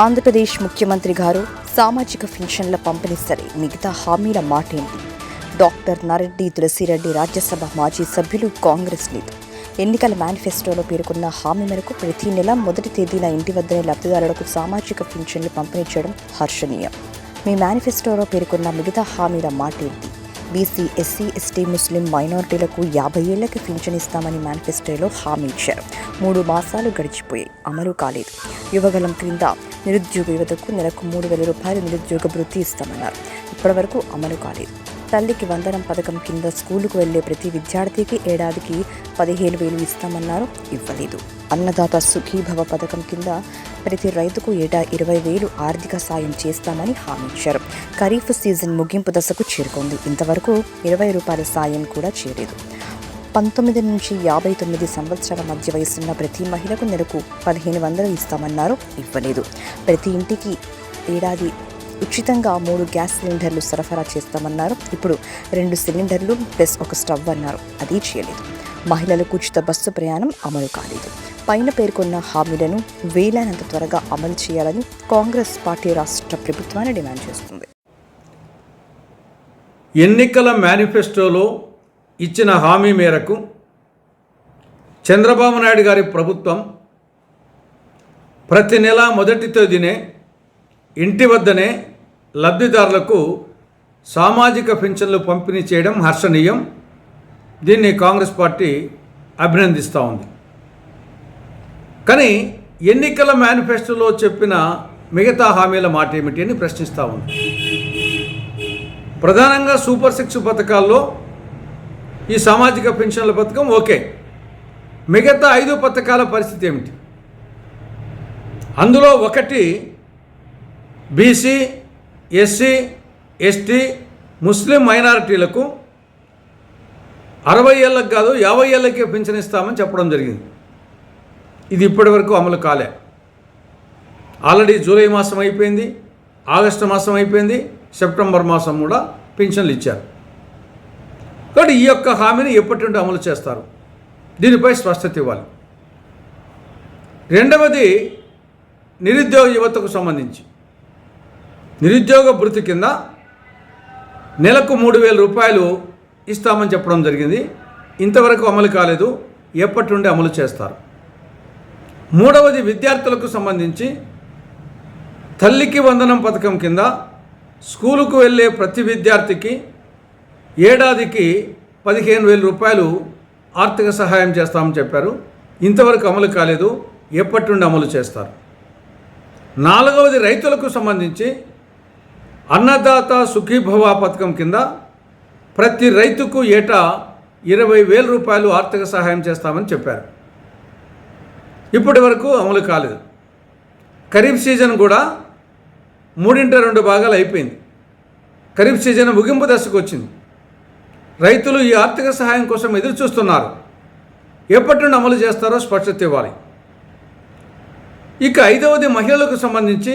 ఆంధ్రప్రదేశ్ ముఖ్యమంత్రి గారు సామాజిక పెన్షన్ల పంపిణీ సరే మిగతా హామీల మాటేంటి? డాక్టర్ నారెడ్డి తులసిరెడ్డి రాజ్యసభ మాజీ సభ్యులు కాంగ్రెస్ నేత. ఎన్నికల మేనిఫెస్టోలో పేర్కొన్న హామీ మేరకు ప్రతి నెల మొదటి తేదీన ఇంటి వద్దనే లబ్ధిదారులకు సామాజిక పెన్షన్లు పంపిణీ చేయడం హర్షణీయం. మీ మేనిఫెస్టోలో పేర్కొన్న మిగతా హామీల మాటేంటి? బీసీ ఎస్సీ ఎస్టీ ముస్లిం మైనారిటీలకు యాభై ఏళ్ళకి పింఛన్ ఇస్తామని మేనిఫెస్టోలో హామీ ఇచ్చారు. మూడు మాసాలు గడిచిపోయాయి అమలు కాలేదు. యువగలం క్రింద నిరుద్యోగ యువతకు నెలకు మూడు వేల రూపాయలు నిరుద్యోగ వృత్తి ఇస్తామన్నారు. ఇప్పటివరకు అమలు కాలేదు. తల్లికి వందనం పథకం కింద స్కూలుకు వెళ్ళే ప్రతి విద్యార్థికి ఏడాదికి పదిహేను వేలు ఇస్తామన్నారు. ఇవ్వలేదు. అన్నదాత సుఖీభవ పథకం కింద ప్రతి రైతుకు ఏటా ఇరవై వేలు ఆర్థిక సాయం చేస్తామని హామీ ఇచ్చారు. ఖరీఫ్ సీజన్ ముగింపు దశకు చేరుకుంది. ఇంతవరకు ఇరవై రూపాయల సాయం కూడా చేరలేదు పంతొమ్మిది నుంచి యాభై తొమ్మిది సంవత్సరాల మధ్య వయసున్న ప్రతి మహిళకు నెలకు పదిహేను వందలు ఇస్తామన్నారు ఇవ్వలేదు. ప్రతి ఇంటికి ఏడాది ఉచితంగా మూడు గ్యాస్ సిలిండర్లు సరఫరా చేస్తామన్నారు. ఇప్పుడు రెండు సిలిండర్లు ప్లస్ ఒక స్టవ్ అన్నారు. అది చేయలేదు. మహిళలకు ఉచిత బస్సు ప్రయాణం అమలు కాలేదు. పైన పేర్కొన్న హామీలను వీలైనంత త్వరగా అమలు చేయాలని కాంగ్రెస్ పార్టీ రాష్ట్ర ప్రభుత్వాన్ని డిమాండ్ చేస్తుంది. ఎన్నికల మేనిఫెస్టోలో ఇచ్చిన హామీ మేరకు చంద్రబాబు నాయుడు గారి ప్రభుత్వం ప్రతి నెల మొదటి తేదీనే ఇంటి వద్దనే లబ్ధిదారులకు సామాజిక పింఛన్లు పంపిణీ చేయడం హర్షణీయం. దీన్ని కాంగ్రెస్ పార్టీ అభినందిస్తూ ఉంది. కానీ ఎన్నికల మేనిఫెస్టోలో చెప్పిన మిగతా హామీల మాట ఏమిటి అని ప్రశ్నిస్తూ ఉంది. ప్రధానంగా సూపర్ సిక్స్ పథకాల్లో ఈ సామాజిక పెన్షన్ల పథకం ఓకే. మిగతా ఐదు పథకాల పరిస్థితి ఏమిటి? అందులో ఒకటి బీసీ ఎస్సీ ఎస్టీ ముస్లిం మైనారిటీలకు అరవై ఏళ్ళకి కాదు యాభై ఏళ్ళకే పెన్షన్ ఇస్తామని చెప్పడం జరిగింది. ఇది ఇప్పటివరకు అమలు కాలే. ఆల్రెడీ జూలై మాసం అయిపోయింది ఆగస్టు మాసం అయిపోయింది సెప్టెంబర్ మాసం కూడా పెన్షన్లు ఇచ్చారు. కాబట్టి ఈ యొక్క హామీని ఎప్పటి నుండి అమలు చేస్తారు. దీనిపై స్పష్టత ఇవ్వాలి. రెండవది నిరుద్యోగ యువతకు సంబంధించి. నిరుద్యోగ భృతి కింద నెలకు మూడు వేల రూపాయలు ఇస్తామని చెప్పడం జరిగింది. ఇంతవరకు అమలు కాలేదు. ఎప్పటి నుండి అమలు చేస్తారు. మూడవది విద్యార్థులకు సంబంధించి తల్లికి వందనం పథకం కింద స్కూలుకు వెళ్ళే ప్రతి విద్యార్థికి ఏడాదికి పదిహేను వేల రూపాయలు ఆర్థిక సహాయం చేస్తామని చెప్పారు. ఇంతవరకు అమలు కాలేదు. ఎప్పటి నుండి అమలు చేస్తారు? నాలుగవది రైతులకు సంబంధించి అన్నదాత సుఖీభవ పథకం కింద ప్రతి రైతుకు ఏటా ఇరవై వేల రూపాయలు ఆర్థిక సహాయం చేస్తామని చెప్పారు. ఇప్పటి వరకు అమలు కాలేదు. ఖరీఫ్ సీజన్ కూడా మూడింట రెండు భాగాలు అయిపోయింది. ఖరీఫ్ సీజన్ ముగింపు దశకు వచ్చింది. రైతులు ఈ ఆర్థిక సహాయం కోసం ఎదురు చూస్తున్నారు ఎప్పటి నుండి అమలు చేస్తారో స్పష్టత ఇవ్వాలి. ఇక ఐదవది మహిళలకు సంబంధించి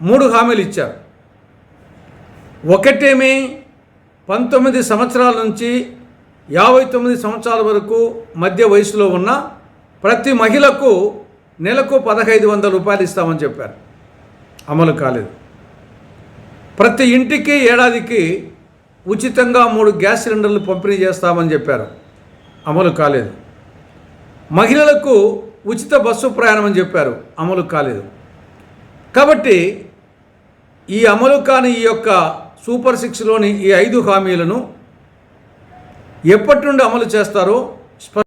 మూడు హామీలు ఇచ్చారు. ఒకటేమి పంతొమ్మిది సంవత్సరాల నుంచి యాభై తొమ్మిది సంవత్సరాల వరకు మధ్య వయసులో ఉన్న ప్రతి మహిళకు నెలకు పదహైదు వందల రూపాయలు ఇస్తామని చెప్పారు. అమలు కాలేదు. ప్రతి ఇంటికి ఏడాదికి ఉచితంగా మూడు గ్యాస్ సిలిండర్లు పంపిణీ చేస్తామని చెప్పారు. అమలు కాలేదు. మహిళలకు ఉచిత బస్సు ప్రయాణం అని చెప్పారు. అమలు కాలేదు. కాబట్టి ఈ అమలు కాని ఈ యొక్క సూపర్ సిక్స్లోని ఈ ఐదు హామీలను ఎప్పటి నుండి అమలు చేస్తారో స్ప